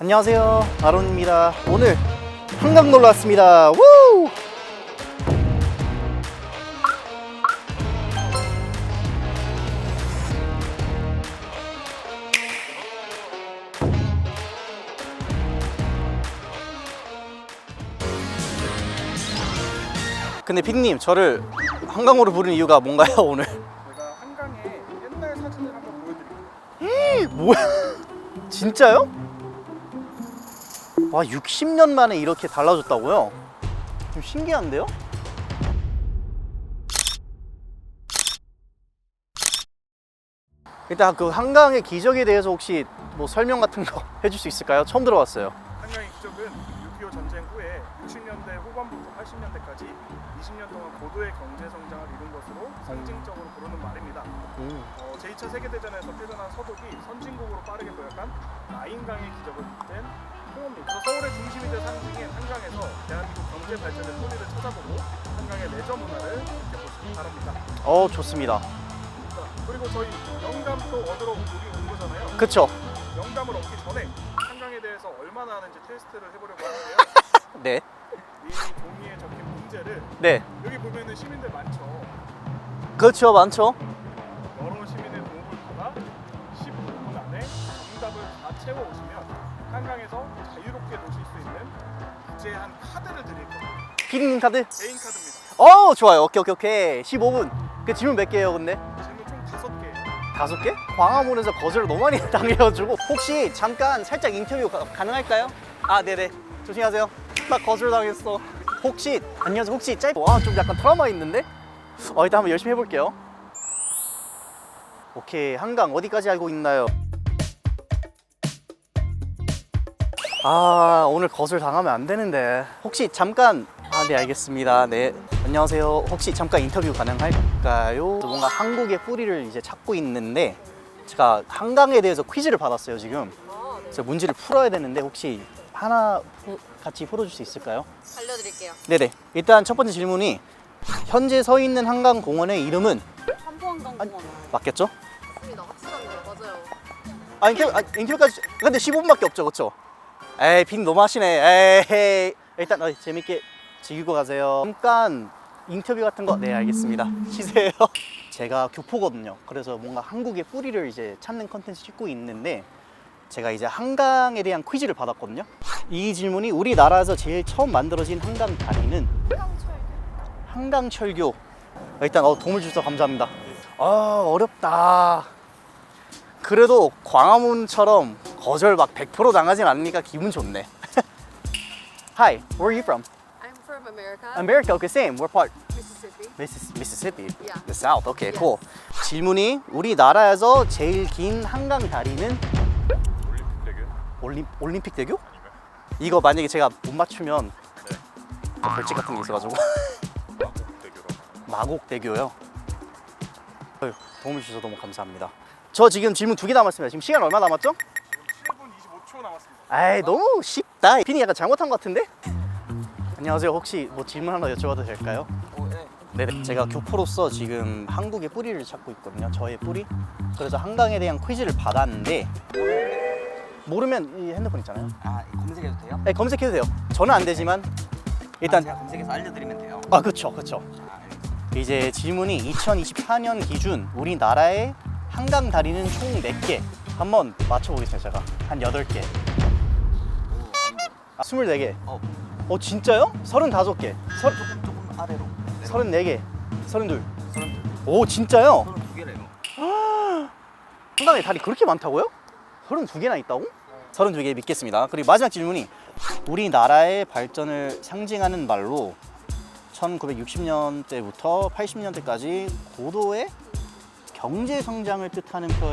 안녕하세요 아론입니다 오늘 한강 놀러 왔습니다 우! 근데 빈님 저를 한강으로 부르는 이유가 뭔가요 오늘? 제가 한강에 옛날 사진을 한번 보여드릴게요. 뭐야? 진짜요? 와 60년 만에 이렇게 달라졌다고요? 좀 신기한데요? 일단 그 한강의 기적에 대해서 혹시 뭐 설명 같은 거 해줄 수 있을까요? 처음 들어봤어요. 한강의 기적은 6.25 전쟁 후에 60년대 후반부터 80년대까지 20년 동안 고도의 경제 성장을 이룬 것으로 상징적으로 부르는 말입니다. 어, 제2차 세계대전에서 표현한 서독이 선진국으로 빠르게 도약한 라인강의 기적을 낸. 그래서 서울의 중심이 된 상징인 한강에서 대한민국 경제 발전의 뿌리를 찾아보고 한강의 레저 문화를 느껴보시기 바랍니다. 어 좋습니다. 자, 그리고 저희 영감 또 얻으러 여기 온 거잖아요. 그쵸? 영감을 얻기 전에 한강에 대해서 얼마나 아는지 테스트를 해보려고 하는데요. 네. 이 종이에 적힌 문제를 네. 여기 보면은 시민들 많죠. 그렇죠 많죠. 여러 시민의 도움을 받아 15분 안에 정답을 다 채워 오시면 한강에서 자유롭게 노실 수 있는 구제한 카드를 드릴 거예요. 피디님 카드? 개인 카드입니다. 어 좋아요. 오케이 오케이 오케이. 15분. 그 질문 몇 개예요 근데? 질문 총 다섯 개예요. 다섯 개? 광화문에서 거절을 너무 많이 당해가지고 혹시 잠깐 살짝 인터뷰 가, 가능할까요? 아 네네 조심하세요 나 거절 당했어 혹시 안녕하세요 혹시 짧... 와좀 약간 트라우마 있는데? 어 일단 한번 열심히 해볼게요 오케이 한강 어디까지 알고 있나요? 아 오늘 거절 당하면 안 되는데 혹시 잠깐 아 네 알겠습니다 네 안녕하세요 혹시 잠깐 인터뷰 가능할까요? 저 뭔가 한국의 뿌리를 이제 찾고 있는데 제가 한강에 대해서 퀴즈를 받았어요 지금 그래서 문제를 풀어야 되는데 혹시 하나 푸- 같이 풀어줄 수 있을까요? 알려드릴게요. 네네 일단 첫 번째 질문이 현재 서 있는 한강 공원의 이름은 한포한강공원 맞겠죠? 맞습니다. 맞아요. 아 인터뷰 아, 인터뷰까지 근데 15분밖에 없죠 그쵸? 에이 빈 너무 하시네. 에이. 일단 어, 재밌게 즐기고 가세요. 잠깐 인터뷰 같은 거 네 알겠습니다. 쉬세요. 제가 교포거든요. 그래서 뭔가 한국의 뿌리를 이제 찾는 컨텐츠 찍고 있는데 제가 이제 한강에 대한 퀴즈를 받았거든요. 이 질문이 우리나라에서 제일 처음 만들어진 한강 다리는? 한강철교. 일단 어, 도움을 주셔서 감사합니다. 아 어렵다. 그래도 광화문처럼 거절 막 100% 당하진 않으니까 기분 좋네. Hi, where are you from? I'm from America. America, okay, same. What part? Mississippi. Missis- Mississippi. Yeah. The South. Okay, Yes. cool. 질문이 우리나라에서 제일 긴 한강 다리는 올림, 올림픽 대교? 이거 만약에 제가 못 맞추면 뭐 벌칙 같은 게 있어가지고 마곡대교요. 어휴, 도움을 주셔서 너무 감사합니다. 저 지금 질문 두 개 남았습니다. 지금 시간 얼마 남았죠? 7분 25초 남았습니다. 에이 너무 쉽다 핀이 약간 잘못한 것 같은데? 안녕하세요 혹시 뭐 질문 하나 여쭤봐도 될까요? 네 제가 교포로서 지금 한국의 뿌리를 찾고 있거든요 저의 뿌리 그래서 한강에 대한 퀴즈를 받았는데 모르면 이 핸드폰 있잖아요 아 검색해도 돼요? 네, 검색해도 돼요 저는 안 되지만 일단 아, 제가 검색해서 알려드리면 돼요. 아 그쵸 그쵸 아, 알겠습니다. 이제 질문이 2024년 기준 우리나라의 한강 다리는 총 4개 한번 맞춰보겠습니다 제가 한 8개 오, 아닌데. 아, 24개 어, 어 진짜요? 35개 서, 조금 조금 아래로. 34개 32 서른 오 진짜요? 서른 두 개래요. 한강에 다리 그렇게 많다고요? 32개나 있다고? 32개 믿겠습니다 그리고 마지막 질문이 우리나라의 발전을 상징하는 말로 1960년대부터 80년대까지 고도의 경제 성장을 뜻하는 표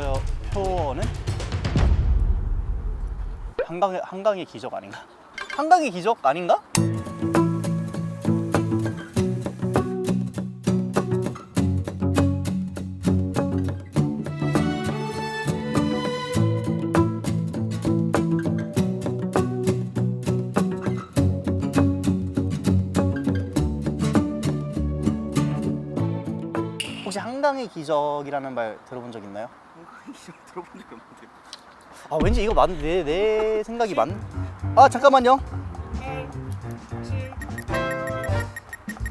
어, 표어는 한강의, 한강의 기적 아닌가? 한강의 기적 아닌가? 혹시 한강의 기적이라는 말 들어본 적 있나요? 기적 들어본 적이 없는데. 아 왠지 이거 맞는 내, 내 생각이 맞. 아 잠깐만요. 7,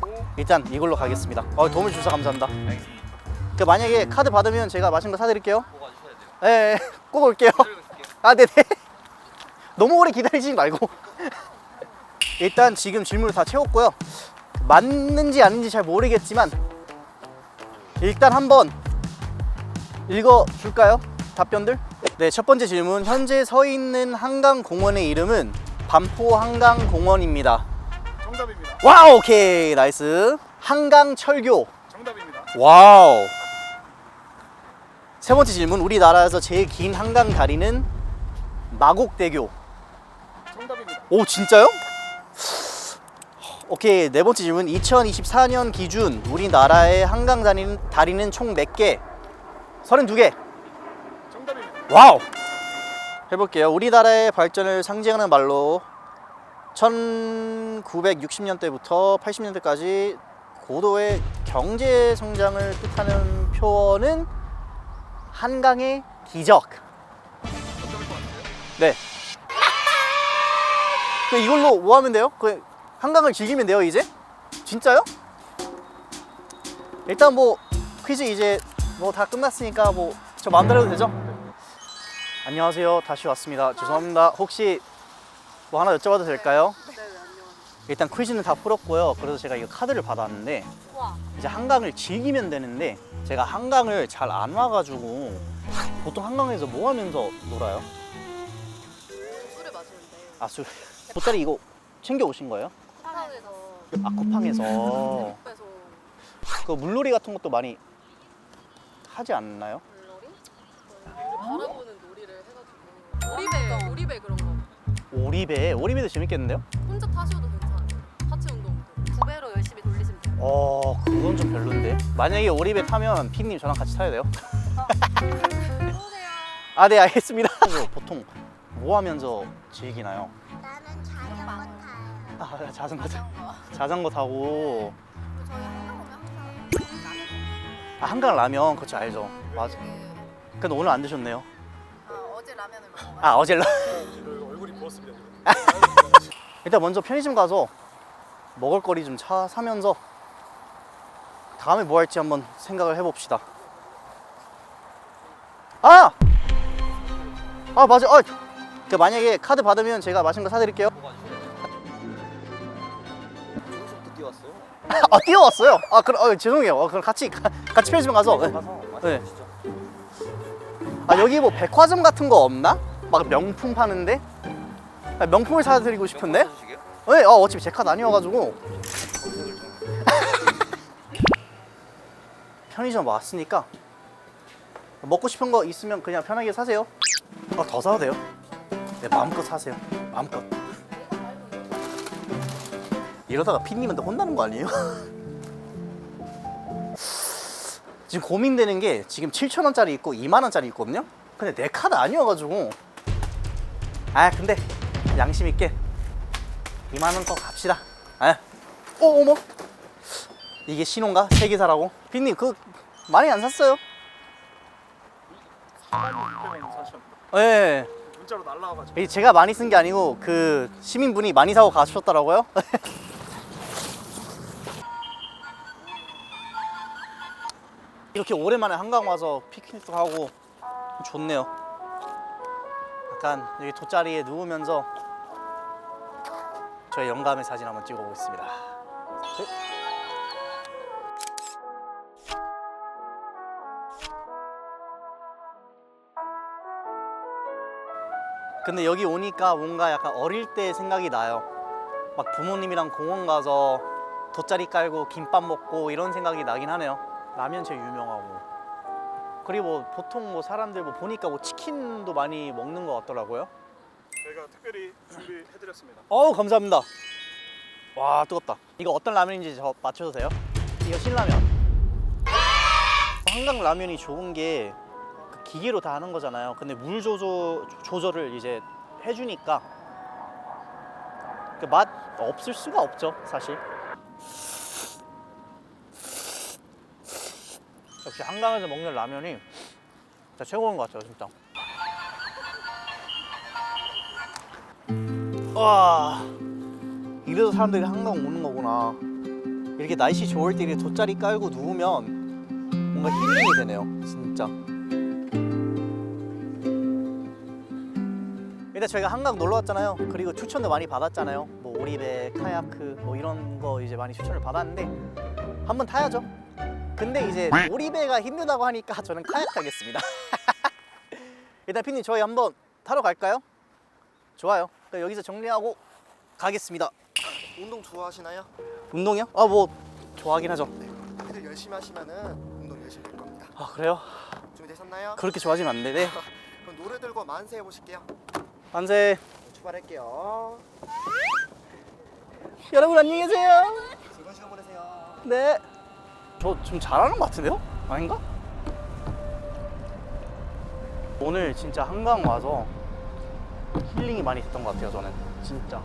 5, 일단 이걸로 가겠습니다. 어, 도움을 주셔서 감사합니다. 알겠습니다. 그 만약에 카드 받으면 제가 맛있는 거 사드릴게요. 꼭 와주셔야 돼요. 예, 예, 꼭 올게요. 있을게요. 아, 네네. 너무 오래 기다리지 말고. 일단 지금 질문을 다 채웠고요. 맞는지 아닌지 잘 모르겠지만 일단 한번 읽어 줄까요? 답변들? 네, 첫 번째 질문. 현재 서 있는 한강공원의 이름은 반포 한강공원입니다. 정답입니다. 와우, 오케이. 나이스. 한강철교. 정답입니다. 와우. 세 번째 질문. 우리나라에서 제일 긴 한강 다리는 마곡대교. 정답입니다. 오, 진짜요? 오케이. 네 번째 질문. 2024년 기준 우리나라의 한강 다리는, 다리는 총 몇 개? 32개. 정답입니다. 와우. 해볼게요. 우리나라의 발전을 상징하는 말로 1960년대부터 80년대까지 고도의 경제 성장을 뜻하는 표현은 한강의 기적. 네. 그 이걸로 뭐 하면 돼요? 그 한강을 즐기면 돼요 이제? 진짜요? 일단 뭐 퀴즈 이제 뭐 다 끝났으니까 뭐 저 마음대로 해도 되죠? 안녕하세요 다시 왔습니다 죄송합니다 혹시 뭐 하나 여쭤봐도 될까요? 네, 안녕하세요. 일단 퀴즈는 다 풀었고요 그래서 제가 이거 카드를 받았는데 와, 이제 한강을 즐기면 되는데 제가 한강을 잘 안 와가지고 보통 한강에서 뭐 하면서 놀아요? 술을 마시는데 아 술. 돗자리 이거 챙겨 오신 거예요? 한강에서 아 쿠팡에서 그래서 그 물놀이 같은 것도 많이 하지 않나요? 바라보는 놀이를 해가지고 오리배, 오리배 그런 거 오리배 오리배도 재밌겠는데요? 혼자 타셔도 괜찮아요. 하체 운동도 두 배로 열심히 돌리시면 돼요. 어 그건 좀 별론데 만약에 오리배 타면 피디님 저랑 같이 타야 돼요? 오세요. 아 네 알겠습니다 그래서 보통 뭐 하면서 즐기나요? 나는 자전거 타요. 아 자전거 타- 자전거. 자전거 타고 저희. 아 한강 라면 그렇죠 알죠 맞아 그, 근데 오늘 안 드셨네요 아, 어제 라면을 먹어가지고. 아 어제 라 얼굴이 부었습니다. 지금. 일단 먼저 편의점 가서 먹을거리 좀 차 사면서 다음에 뭐 할지 한번 생각을 해봅시다. 아! 아 맞아. 아, 그 만약에 카드 받으면 제가 맛있는 거 사드릴게요. 여기서부터 뛰어왔어. 아 뛰어왔어요. 아 그럼 어, 죄송해요. 어, 그럼 같이 가- 같이 편의점 가서. 네. 가서 네. 아 여기 뭐 백화점 같은 거 없나? 막 명품 파는데? 아, 명품을 사드리고 싶은데? 주시게요? 네, 어, 어차피 제 카드 아니어가지고 검색을 좀. 편의점 왔으니까 먹고 싶은 거 있으면 그냥 편하게 사세요. 어, 더 사도 돼요. 네, 마음껏 사세요. 마음껏. 이러다가 피디님한테 혼나는 거 아니에요? 지금 고민되는 게 지금 7천 원짜리 있고 2만 원짜리 있거든요. 근데 내 카드 아니어가지고 아 근데 양심 있게 2만 원 거 갑시다. 아, 어 어머 이게 신호인가? 세개 사라고? 빈님 그 많이 안 샀어요? 4만 600원 사셨는데 예. 문자로 날라와가지고 네. 제가 많이 쓴 게 아니고 그 시민분이 많이 사고 가셨더라고요. 이렇게 오랜만에 한강 와서 피크닉도 하고 좋네요. 약간 여기 돗자리에 누우면서 저의 영감의 사진 한번 찍어보겠습니다. 셋. 근데 여기 오니까 뭔가 약간 어릴 때 생각이 나요. 막 부모님이랑 공원 가서 돗자리 깔고 김밥 먹고 이런 생각이 나긴 하네요. 라면 제일 유명하고. 그리고 보통 뭐 사람들 뭐 보니까 뭐 치킨도 많이 먹는 것 같더라고요. 저희가 특별히 준비해드렸습니다. 어우 감사합니다. 와 뜨겁다. 이거 어떤 라면인지 저 맞춰도 돼요? 이거 신라면. 한강 라면이 좋은 게 그 기계로 다 하는 거잖아요. 근데 물 조절 조절을 이제 해주니까 그 맛 없을 수가 없죠, 사실. 역시 한강에서 먹는 라면이 진짜 최고인 것 같아요, 진짜. 와 이래서 사람들이 한강 오는 거구나. 이렇게 날씨 좋을 때 이렇게 돗자리 깔고 누우면 뭔가 힐링이 되네요 진짜. 일단 저희가 한강 놀러 왔잖아요. 그리고 추천도 많이 받았잖아요. 뭐 오리배, 카야크 뭐 이런 거 이제 많이 추천을 받았는데 한번 타야죠 근데 이제 오리배가 힘들다고 하니까 저는 카야크 하겠습니다 일단 피님 저희 한번 타러 갈까요? 좋아요. 그럼 여기서 정리하고 가겠습니다. 운동 좋아하시나요? 운동이요? 아 뭐 좋아하긴 하죠. 피들 열심히 하시면은 운동 열심히 될 겁니다. 아 그래요? 준비되셨나요? 그렇게 좋아하지는 않는데. 네. 그럼 노래 들고 만세 해보실게요. 만세. 출발할게요. 여러분 안녕히 계세요. 즐거운 시간 보내세요. 네. 저 좀 잘하는 것 같은데요? 아닌가? 오늘 진짜 한강 와서 힐링이 많이 됐던 것 같아요. 저는 진짜.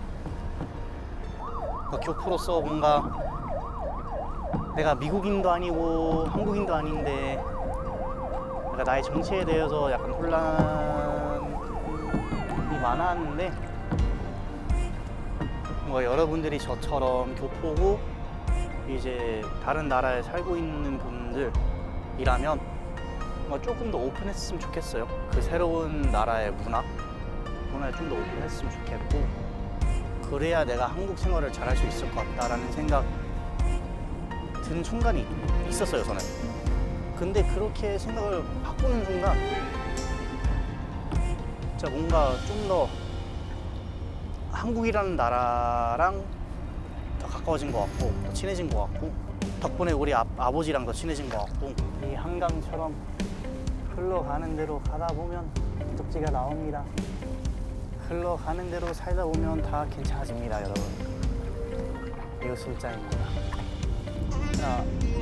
그 교포로서 뭔가 내가 미국인도 아니고 한국인도 아닌데 내가 나의 정체에 대해서 약간 혼란이 많았는데 뭔가 여러분들이 저처럼 교포고 이제 다른 나라에 살고 있는 분들이라면 뭔가 조금 더 오픈했으면 좋겠어요. 그 새로운 나라의 문화, 문화에 좀 더 오픈했으면 좋겠고 그래야 내가 한국 생활을 잘할 수 있을 것 같다라는 생각 드는 순간이 있었어요. 저는. 근데 그렇게 생각을 바꾸는 순간 진짜 뭔가 좀 더 한국이라는 나라랑 더 가까워진 것 같고 더 친해진 것 같고 덕분에 우리 아, 아버지랑 더 친해진 것 같고 이 한강처럼 흘러가는 대로 가다 보면 목적지가 나옵니다. 흘러가는 대로 살다 보면 다 괜찮아집니다, 여러분. 이거 술자입니다. 하나, 둘,